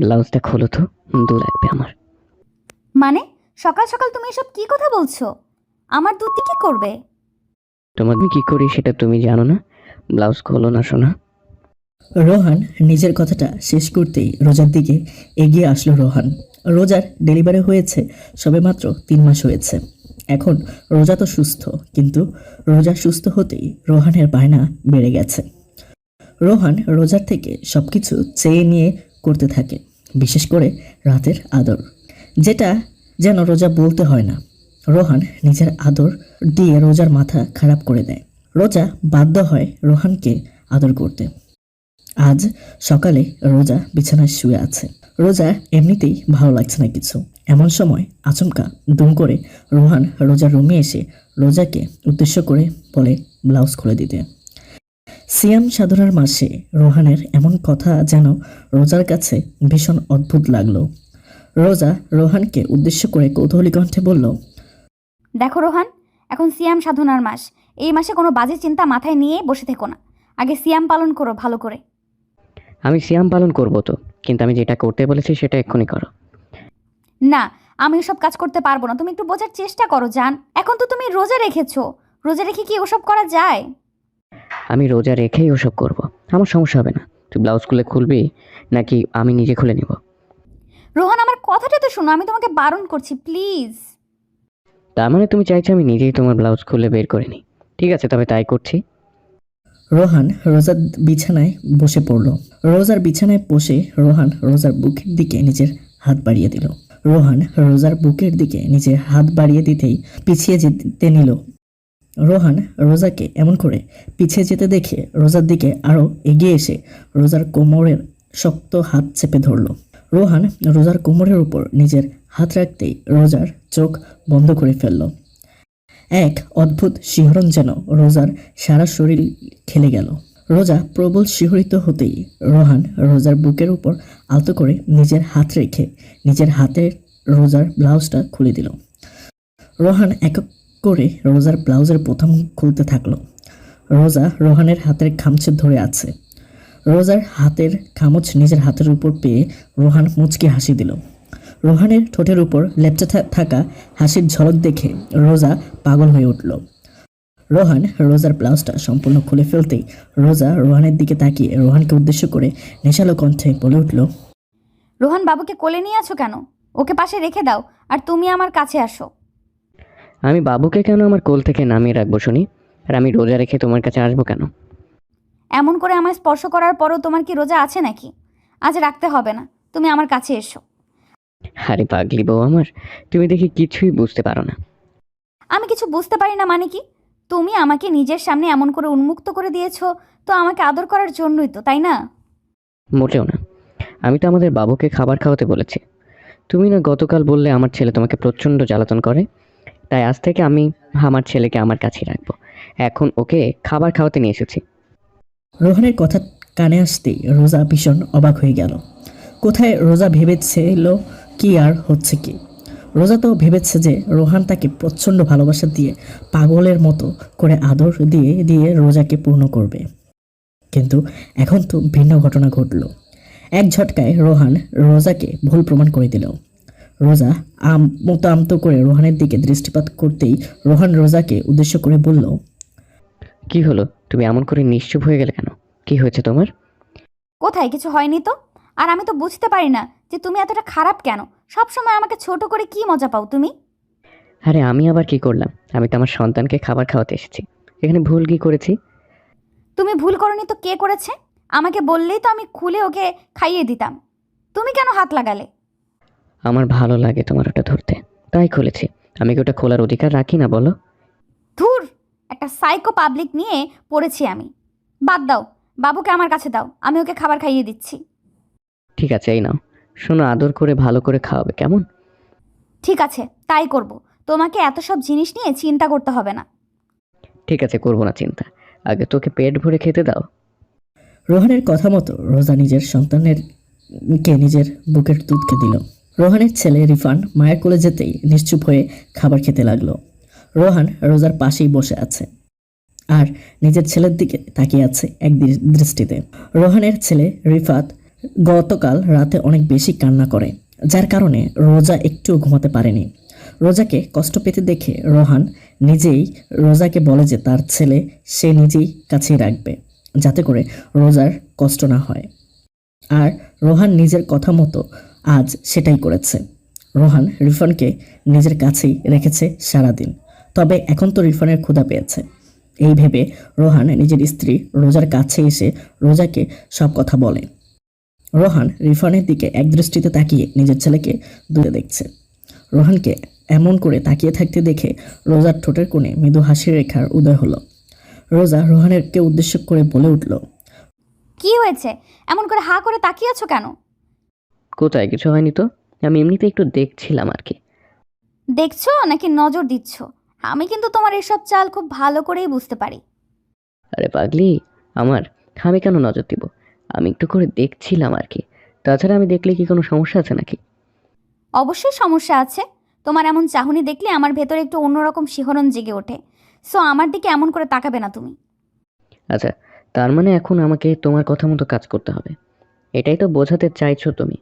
ব্লাউজটা খোলো তো দু লাগবে আমার। মানে? সকাল সকাল তুমি এসব কি কথা বলছো? আমার দুধ কি করবে? তোমার আমি কি করি সেটা তুমি জানো না? ব্লাউজ খোলো না শোনা রোহান নিজের কথাটা শেষ করতেই রোজার দিকে এগিয়ে আসলো রোহান। রোজার ডেলিভারি হয়েছে সবেমাত্র তিন মাস হয়েছে। এখন রোজা তো সুস্থ কিন্তু রোজা সুস্থ হতেই রোহানের বায়না বেড়ে গেছে। রোহান রোজার থেকে সব কিছু চেয়ে নিয়ে করতে থাকে, বিশেষ করে রাতের আদর, যেটা যেন রোজা বলতে হয় না। রোহান নিজের আদর দিয়ে রোজার মাথা খারাপ করে দেয়। রোজা বাধ্য হয় রোহানকে আদর করতে। আজ সকালে রোজা বিছানায় শুয়ে আছে। রোজা এমনিতেই ভালো লাগছে না কিছু। এমন সময় আচমকা দুম করে রোহান রোজার রুমে এসে রোজাকে উদ্দেশ্য করে বলে, ব্লাউজ খুলে দিতে। সিয়াম সাধনার মাসে রোহানের এমন কথা যেন রোজার কাছে ভীষণ অদ্ভুত লাগল। রোজা রোহানকে উদ্দেশ্য করে কৌতূহলী কণ্ঠে বলল দেখো রোহান এখন সিয়াম সাধনার মাস। এই মাসে কোনো বাজে চিন্তা মাথায় নিয়ে বসে থেকো না। আগে সিয়াম পালন করো ভালো করে। আমি সিয়াম পালন করব তো কিন্তু আমি যেটা করতে বলেছি সেটা এক্ষুনি করো। না আমি ওসব কাজ করতে পারব না। তুমি একটু বোঝার চেষ্টা করো জান। এখন তো তুমি রোজা রেখেছো। রোজা রেখে কি ওসব করা যায়? আমি রোজা রেখেই ওসব করব। আমার সমস্যা হবে না। তুই ব্লাউজ খুলে খুলবি নাকি আমি নিজে খুলে নিব? রোহান আমার কথাটা তো শোনো আমি তোমাকে বারণ করছি প্লিজ। তার মানে তুমি চাইছো আমি নিজেই তোমার ব্লাউজ খুলে বের করে নিই। ঠিক আছে তবে তাই করছি। রোহান রোজার বিছানায় বসে পড়ল। রোজার বিছানায় বসে রোহান রোজার বুকের দিকে নিজের হাত বাড়িয়ে দিল। রোহান রোজার বুকের দিকে নিজের হাত বাড়িয়ে দিতেই পিছিয়ে যেতে নিল। রোহান রোজাকে এমন করে পিছিয়ে যেতে দেখে রোজার দিকে আরও এগিয়ে এসে রোজার কোমরের শক্ত হাত চেপে ধরল। রোহান রোজার কোমরের উপর নিজের হাত রাখতেই রোজার চোখ বন্ধ করে ফেলল। এক অদ্ভুত শিহরণ যেন রোজার সারা শরীর খেলে গেল। রোজা প্রবল শিহরিত হতেই রোহান রোজার বুকের উপর আলতো করে নিজের হাত রেখে নিজের হাতের রোজার ব্লাউজটা খুলে দিল। রোহান এক এক করে রোজার ব্লাউজের প্রথম খুলতে থাকল। রোজা রোহানের হাতের খামচে ধরে আছে। রোজার হাতের খামচ নিজের হাতের উপর পেয়ে রোহান মুচকি হাসি দিল। রোহানের ঠোঁটের উপর লেপটে থা- থাকা হাসির ঝলক দেখে রোজা পাগল হয়ে উঠল। রোহান রোজার ব্লাউজটা সম্পূর্ণ খুলে ফেলতেই রোজা রোহানের দিকে তাকিয়ে রোহানকে উদ্দেশ্য করে নেশালো কণ্ঠে বলে উঠল, রোহান বাবুকে কোলে নিয়ে আছো কেন? ওকে পাশে রেখে দাও, আর তুমি আমার কাছে আসো। আমি বাবুকে কেন আমার কোল থেকে নামিয়ে রাখব শুনি? আর আমি রোজা রেখে তোমার কাছে আসব কেন? এমন করে আমায় স্পর্শ করার পরও তোমার কি রোজা আছে নাকি? আজ রাখতে হবে না তুমি আমার কাছে এসো। আরে পাগলি বউ আমার তুমি দেখি কিছুই বুঝতে পারো না। আমি কিছু বুঝতে পারি না মানে কি? তুমি আমাকে নিজের সামনে এমন করে উন্মুক্ত করে দিয়েছ তো আমাকে আদর করার জন্যই তো তাই না? মোটেও না। আমি তো আমাদের বাবুকে খাবার খাওয়াতে বলেছি। তুমি না গতকাল বললে আমার ছেলে তোমাকে প্রচণ্ড জ্বালাতন করে তাই আজ থেকে আমি আমার ছেলেকে আমার কাছেই রাখব। এখন ওকে খাবার খাওয়াতে নিয়ে এসেছি। রোহানের কথা কানে আসতেই রোজা ভীষণ অবাক হয়ে গেল। কোথায় রোজা ভেবেছিল কি আর হচ্ছে কি? রোজা তো ভেবেছে যে রোহান তাকে প্রচণ্ড ভালোবাসা দিয়ে পাগলের মতো করে আদর দিয়ে দিয়ে রোজাকে পূর্ণ করবে। কিন্তু এখন তো ভিন্ন ঘটনা ঘটল। এক ঝটকায় রোহান রোজাকে ভুল প্রমাণ করে দিল। রোজা আম মতো আমতো করে রোহানের দিকে দৃষ্টিপাত করতেই রোহান রোজাকে উদ্দেশ্য করে বলল কি হলো? তুমি এমন করে নিশ্চুপ হয়ে গেলে কেন? কি হয়েছে তোমার? কোথায়? কিছু হয়নি তো? আর আমি তো বুঝতে পারি না যে তুমি এতটা খারাপ কেন? সব সময় আমাকে ছোট করে কি মজা পাও তুমি? আরে আমি আবার কি করলাম? আমি তো আমার সন্তানকে খাবার খাওয়াতে এসেছি। এখানে ভুল কি করেছি? তুমি ভুল করনি তো কে করেছে? আমাকে বললেই তো আমি খুলে ওকে খাইয়ে দিতাম। তুমি কেন হাত লাগালে? আমার ভালো লাগে তোমার ওটা ধরতে। তাই খুলেছি। আমি কি ওটা খোলার অধিকার রাখি না বলো? ধুর! একটা সাইকো পাবলিক নিয়ে পড়েছি আমি। বাদ দাও। বাবুকে আমার কাছে দাও। আমি ওকে খাবার খাইয়ে দিচ্ছি। ঠিক আছে এই নাও। শোনো আদর করে ভালো করে খাওয়াবে কেমন? ঠিক আছে তাই করব। তোমাকে এত সব জিনিস নিয়ে চিন্তা করতে হবে না। ঠিক আছে করব না চিন্তা। আগে তোকে পেট ভরে খেতে দাও। রোহানের কথা মতো রোজা নিজের সন্তানের কে নিজের বুকের দুধকে দিল। রোহানের ছেলে রিফান মায়ের কোলে যেতেই নিশ্চুপ হয়ে খাবার খেতে লাগল। রোহান রোজার পাশেই বসে আছে আর নিজের ছেলের দিকে তাকিয়ে আছে এক দৃষ্টিতে। রোহানের ছেলে রিফাত গতকাল রাতে অনেক বেশি কান্না করে, যার কারণে রোজা একটুও ঘুমাতে পারেনি। রোজাকে কষ্ট পেতে দেখে রোহান নিজেই রোজাকে বলে যে তার ছেলে সে নিজেই কাছেই রাখবে, যাতে করে রোজার কষ্ট না হয়। আর রোহান নিজের কথা মতো আজ সেটাই করেছে। রোহান রিফানকে নিজের কাছেই রেখেছে সারাদিন। তবে এখন তো রিফানের ক্ষুধা পেয়েছে। এই ভেবে রোহান নিজের স্ত্রী রোজার কাছে এসে রোজাকে সব কথা বলে। রোহান রিফানের দিকে একদৃষ্টিতে তাকিয়ে নিজের ছেলেকে দূরে দেখছে। রোহানকে এমন করে তাকিয়ে থাকতে দেখে রোজার ঠোঁটের কোণে মৃদু হাসির রেখার উদয় হলো। রোজা রোহানেরকে উদ্দেশ্য করে বলে উঠল, কি হয়েছে? এমন করে হা করে তাকিয়ে আছো কেন? কোথায়? কিছু হয়নি তো? আমি এমনিতে একটু দেখছিলাম আর কি। দেখছ? নাকি নজর দিচ্ছ? আমি কিন্তু তোমার এসব চাল খুব ভালো করেই বুঝতে পারি। আরে পাগলি আমার আমি কেন নজর দিব? আমি একটু করে দেখছিলাম আর কি। তাছাড়া আমি দেখলে কি কোনো সমস্যা আছে নাকি? অবশ্যই সমস্যা আছে। তোমার এমন চাহনি দেখলে আমার ভেতরে একটু অন্যরকম শিহরণ জেগে ওঠে। সো আমার দিকে এমন করে তাকাবে না তুমি। আচ্ছা তার মানে এখন আমাকে তোমার কথা মতো কাজ করতে হবে। এটাই তো বোঝাতে চাইছো তুমি।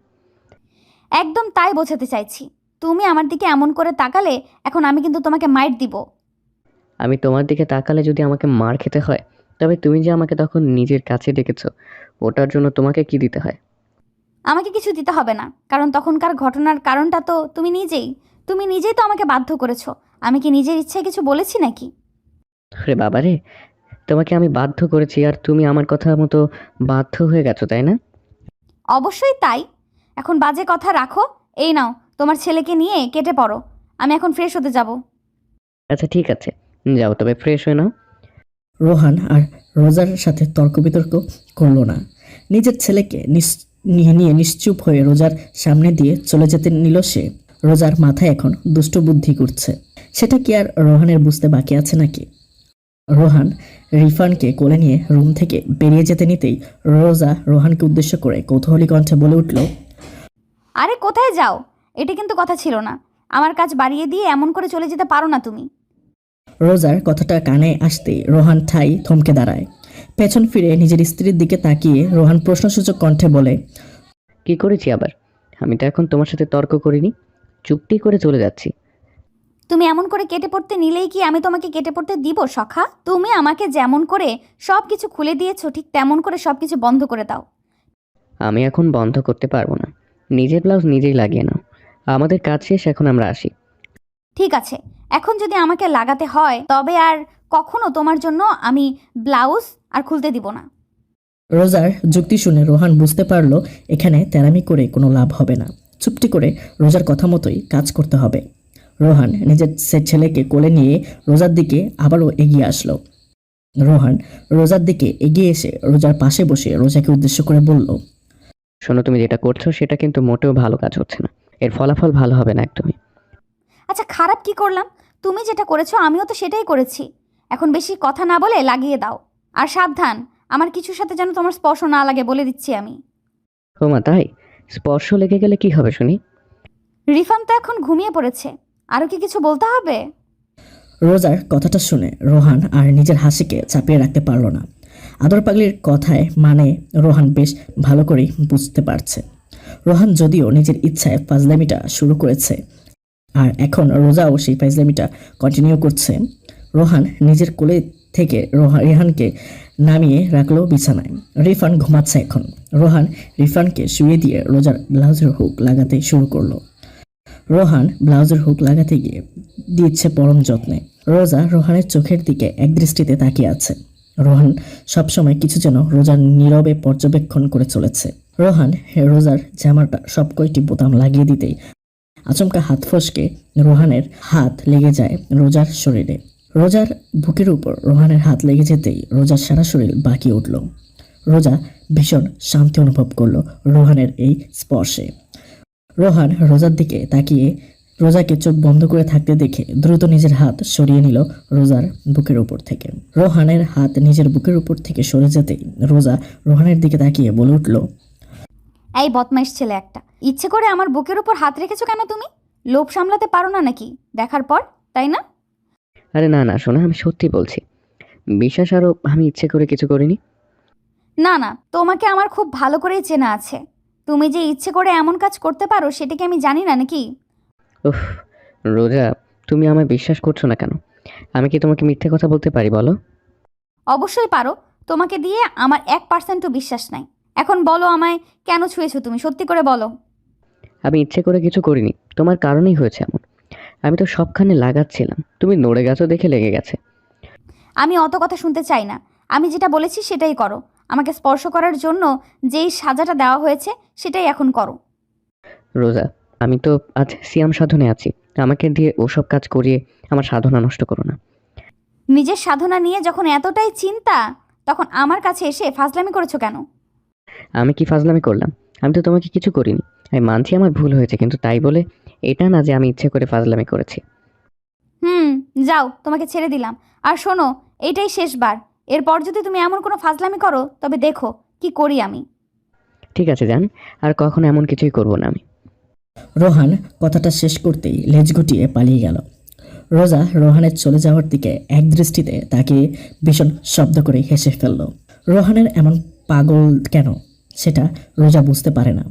একদম তাই বোঝাতে চাইছি। তুমি আমার দিকে এমন করে তাকালে এখন আমি কিন্তু তোমাকে মাইট দিব। আমি তোমার দিকে তাকালে যদি আমাকে মার খেতে হয় তবে তুমি যে আমাকে তখন নিজের কাছে ডেকেছ ওটার জন্য তোমাকে কি দিতে হয়? আমাকে কিছু দিতে হবে না কারণ তখনকার ঘটনার কারণটা তো তুমি নিজেই। তুমি নিজেই তো আমাকে বাধ্য করেছ। আমি কি নিজের ইচ্ছায় কিছু বলেছি নাকি? আরে বাবারে তোমাকে আমি বাধ্য করেছি আর তুমি আমার কথা মতো বাধ্য হয়ে গেছো তাই না? অবশ্যই তাই। এখন বাজে কথা রাখো। এই নাও তোমার ছেলেকে নিয়ে কেটে পড়ো। আমি এখন ফ্রেশ হতে যাব। আচ্ছা ঠিক আছে। যাও তবে ফ্রেশ হয়ে নাও। রোহান আর রোজার সাথে তর্ক বিতর্ক করল না। নিজের ছেলেকে নিয়ে নিয়ে নিশ্চুপ হয়ে রোজার সামনে দিয়ে চলে যেতে নিল সে। রোজার মাথায় এখন দুষ্ট বুদ্ধি করছে সেটা কি আর রোহানের বুঝতে বাকি আছে নাকি? রোহান রিফানকে কোলে নিয়ে রুম থেকে বেরিয়ে যেতে নিতেই রোজা রোহানকে উদ্দেশ্য করে কৌতূহলী কণ্ঠে বলে উঠল আরে কোথায় যাও? এটা কিন্তু কথা ছিল না। আমার কাজ বাড়িয়ে দিয়ে এমন করে চলে যেতে পারো না তুমি। রোজার কথাটা কানে আসতেই রোহান ঠাই থমকে দাঁড়ায়। পেছন ফিরে নিজের স্ত্রীর দিকে তাকিয়ে রোহান প্রশ্নসূচক কণ্ঠে বলে কি করেছি আবার? আমি তো এখন তোমার সাথে তর্ক করিনি। চুপটি করে চলে যাচ্ছি। তুমি এমন করে কেটে পড়তে নিলেই কি আমি তোমাকে কেটে পড়তে দিব সখা? তুমি আমাকে যেমন করে সব কিছু খুলে দিয়েছ ঠিক তেমন করে সব কিছু বন্ধ করে দাও। আমি এখন বন্ধ করতে পারব না। নিজের ব্লাউজ নিজেই লাগিয়ে নাও। আমাদের কাজ শেষ এখন আমরা আসি। ঠিক আছে এখন যদি আমাকে লাগাতে হয় তবে আর কখনো তোমার জন্য আমি ব্লাউজ আর খুলতে দিব না। রোজার যুক্তি শুনে রোহান বুঝতে পারল এখানে তেরামি করে কোনো লাভ হবে না। চুপটি করে রোজার কথা মতোই কাজ করতে হবে। রোহান নিজের সে ছেলেকে কোলে নিয়ে রোজার দিকে আবারও এগিয়ে আসলো। রোহান রোজার দিকে এগিয়ে এসে রোজার পাশে বসে রোজাকে উদ্দেশ্য করে বলল শোনো তুমি যেটা করছ সেটা কিন্তু মোটেও ভালো কাজ হচ্ছে না। এর ফলাফল ভালো হবে না একদমই। আচ্ছা খারাপ কি করলাম? তুমি যেটা করেছ আমিও তো সেটাই করেছি। এখন বেশি কথা না বলে লাগিয়ে দাও। আর সাবধান আমার কিছুর সাথে যেন তোমার স্পর্শ না লাগে বলে দিচ্ছি আমি। ও মা তাই? স্পর্শ লেগে গেলে কি হবে শুনি? রিফান তো এখন ঘুমিয়ে পড়েছে। আরও কি কিছু বলতে হবে? রোজার কথাটা শুনে রোহান আর নিজের হাসিকে চাপিয়ে রাখতে পারল না। আদর পাগলির কথায় মানে রোহান বেশ ভালো করেই বুঝতে পারছে। রোহান যদিও নিজের ইচ্ছায় ফাজলামিটা শুরু করেছে, আর এখন রোজাও সেই ফাজলামিটা কন্টিনিউ করছে। রোহান নিজের কোলে থেকে রোহা রেহানকে নামিয়ে রাখল বিছানায়। রিফান ঘুমাচ্ছে এখন। রোহান রিফানকে শুয়ে দিয়ে রোজার ব্লাউজের হুক লাগাতে শুরু করল। রোহান ব্লাউজের হুক লাগাতে গিয়ে দিচ্ছে পরম যত্নে। রোজা রোহানের চোখের দিকে একদৃষ্টিতে তাকিয়ে আছে। রোহান সবসময় কিছু যেন রোজার নীরবে পর্যবেক্ষণ করে চলেছে। রোহান রোজার জামাটা সব কয়টি বোতাম লাগিয়ে দিতেই আচমকা হাত ফসকে রোহানের হাত লেগে যায় রোজার শরীরে। রোজার বুকের উপর রোহানের হাত লেগে যেতেই রোজার সারা শরীর বাকি উঠল। রোজা ভীষণ শান্তি অনুভব করল রোহানের এই স্পর্শে। রোহান রোজার দিকে তাকিয়ে রোজাকে চোখ বন্ধ করে থাকতে দেখে দ্রুত নিজের হাত সরিয়ে নিল রোজার বুকের উপর থেকে। রোহানের হাত নিজের বুকের উপর থেকে সরে যেতেই রোজা রোহানের দিকে তাকিয়ে বলে উঠল এই বদমাইশ ছেলে একটা ইচ্ছে করে আমার বুকের উপর হাত রেখেছো কেন তুমি? লোভ সামলাতে পারো না নাকি? দেখার পর তাই না? আরে না না শোনো আমি সত্যি বলছি। বিশ্বাস আরও আমি ইচ্ছে করে কিছু করিনি। না না তোমাকে আমার খুব ভালো করেই চেনা আছে। তুমি যে ইচ্ছে করে এমন কাজ করতে পারো সেটা কি আমি জানি না নাকি? উফ রোজা তুমি আমায় বিশ্বাস করছ না কেন? আমি কি তোমাকে মিথ্যে কথা বলতে পারি বলো? অবশ্যই পারো। তোমাকে দিয়ে আমার এক পার্সেন্টও বিশ্বাস নাই। এখন বলো আমায় কেন ছুঁয়েছো তুমি সত্যি করে বলো। আমি ইচ্ছে করে কিছু করিনি। তোমার কারণেই হয়েছে এমন। আমি তো সবখানে লাগাচ্ছিলাম। তুমি নড়ে গেছো দেখে লেগে গেছে। আমি অত কথা শুনতে চাই না। আমি যেটা বলেছি সেটাই করো। আমাকে স্পর্শ করার জন্য যেই সাজাটা দেওয়া হয়েছে সেটাই এখন করো। রোজা আমি তো আজ সিয়াম সাধনে আছি। আমাকে দিয়ে ওসব কাজ করিয়ে আমার সাধনা নষ্ট করো না। নিজের সাধনা নিয়ে যখন এতটাই চিন্তা তখন আমার কাছে এসে ফাজলামি করেছ কেন? আমি কি ফাজলামি করলাম? আমি তো তোমাকে কিছু করিনি। আমি মানছি আমার ভুল হয়েছে কিন্তু তাই বলে এটা না যে আমি ইচ্ছে করে ফাজলামি করেছি। হুম যাও তোমাকে ছেড়ে দিলাম। আর শোনো এইটাই শেষবার। এরপর যদি তুমি এমন কোনো ফাজলামি করো তবে দেখো কি করি আমি। ঠিক আছে যান আর কখনো এমন কিছুই করব না আমি। রোহান কথাটা শেষ করতেই লেজ গুটিয়ে পালিয়ে গেল। রোজা রোহানের চলে যাওয়ার দিকে এক দৃষ্টিতে তাকে ভীষণ শব্দ করে হেসে ফেলল। রোহানের এমন পাগল কেন? সেটা রোজা বুঝতে পারে না।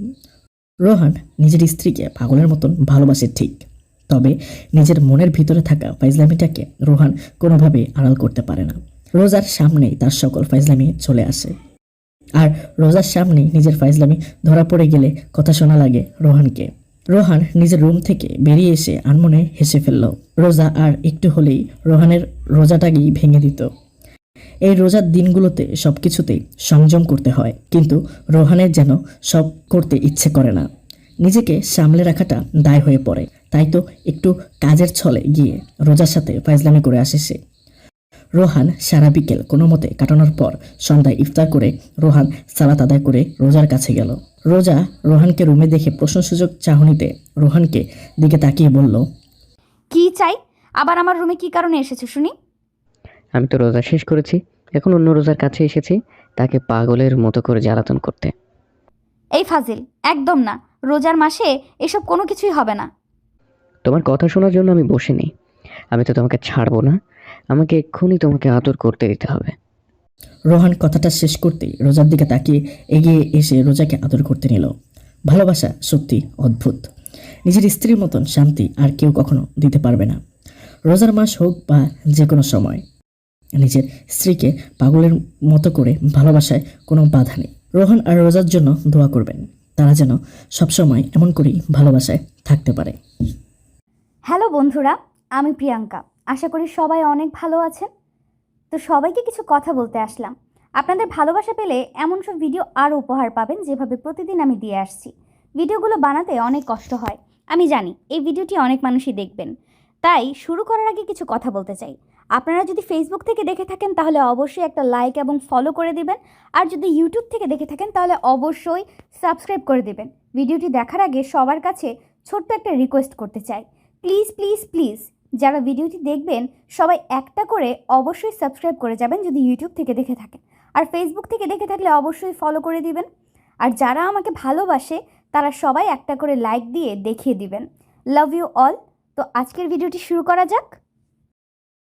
রোহান নিজের স্ত্রীকে পাগলের মতন ভালোবাসে ঠিক, তবে নিজের মনের ভিতরে থাকা ফাইজলামিটাকে রোহান কোনোভাবেই আড়াল করতে পারে না। রোজার সামনেই তার সকল ফাইজলামি চলে আসে। আর রোজার সামনেই নিজের ফাইজলামি ধরা পড়ে গেলে কথা শোনা লাগে রোহানকে। রোহান নিজের রুম থেকে বেরিয়ে এসে আনমনে হেসে ফেলল। রোজা আর একটু হলেই রোহানের রোজাটাকেই ভেঙে দিত। এই রোজার দিনগুলোতে সব কিছুতেই সংযম করতে হয়, কিন্তু রোহানের যেন সব করতে ইচ্ছে করে না। নিজেকে সামলে রাখাটা দায় হয়ে পড়ে। তাই তো একটু কাজের ছলে গিয়ে রোজার সাথে ফাইজলামি করে আসে সে। রোহান সারা বিকেল কোনো মতে কাটানোর পর সন্ধ্যায় ইফতার করে রোহান সালাত আদায় করে রোজার কাছে গেল। রোজা রোহানকে রুমে দেখে প্রশ্নসূচক চাহনিতে রোহানকে দিকে তাকিয়ে বলল কি চাই? আবার আমার রুমে কি কারণে এসেছ শুনি? আমি তো রোজা শেষ করেছি। এখন অন্য রোজার কাছে এসেছি তাকে পাগলের মতো করে জ্বালাতন করতে। এই ফাজিল একদম না। রোজার মাসে এসব কোনো কিছুই হবে না। তোমার কথা শোনার জন্য আমি বসে নেই আমি তো তোমাকে ছাড়বো না। আমাকে এক্ষুনি তোমাকে আদর করতে দিতে হবে। রোহান কথাটা শেষ করতেই রোজার দিকে তাকিয়ে এগিয়ে এসে রোজাকে আদর করতে নিল। ভালোবাসা সত্যি অদ্ভুত। নিজের স্ত্রীর মতন শান্তি আর কেউ কখনো দিতে পারবে না। রোজার মাস হোক বা যে কোনো সময়। নিজের স্ত্রীকে পাগলের মতো করে ভালোবাসায় কোনো বাধা নেই। রোহান আর রোজার জন্য দোয়া করবেন। তারা যেন সবসময় এমন করেই ভালোবাসায় থাকতে পারে। হ্যালো বন্ধুরা আমি প্রিয়াঙ্কা। আশা করি সবাই অনেক ভালো আছেন। তো সবাইকে কিছু কথা বলতে আসলাম। আপনাদের ভালোবাসা পেলে এমন সব ভিডিও আরও উপহার পাবেন যেভাবে প্রতিদিন আমি দিয়ে আসছি। ভিডিওগুলো বানাতে অনেক কষ্ট হয়। আমি জানি, এই ভিডিওটি অনেক মানুষই দেখবেন। তাই শুরু করার আগে কিছু কথা বলতে চাই। আপনারা যদি ফেসবুক থেকে দেখে থাকেন, তাহলে অবশ্যই একটা লাইক এবং ফলো করে দিবেন। আর যদি ইউটিউব থেকে দেখে থাকেন, তাহলে অবশ্যই সাবস্ক্রাইব করে দেবেন। ভিডিওটি দেখার আগে সবার কাছে ছোট্ট একটা রিকোয়েস্ট করতে চাই। প্লিজ প্লিজ প্লিজ যারা ভিডিওটি দেখবেন, সবাই একটা করে অবশ্যই সাবস্ক্রাইব করে যাবেন যদি ইউটিউব থেকে দেখে থাকেন। আর ফেসবুক থেকে দেখে থাকলে অবশ্যই ফলো করে দিবেন। আর যারা আমাকে ভালোবাসে, তারা সবাই একটা করে লাইক দিয়ে দেখিয়ে দিবেন। লাভ ইউ অল তো আজকের ভিডিওটি শুরু করা যাক।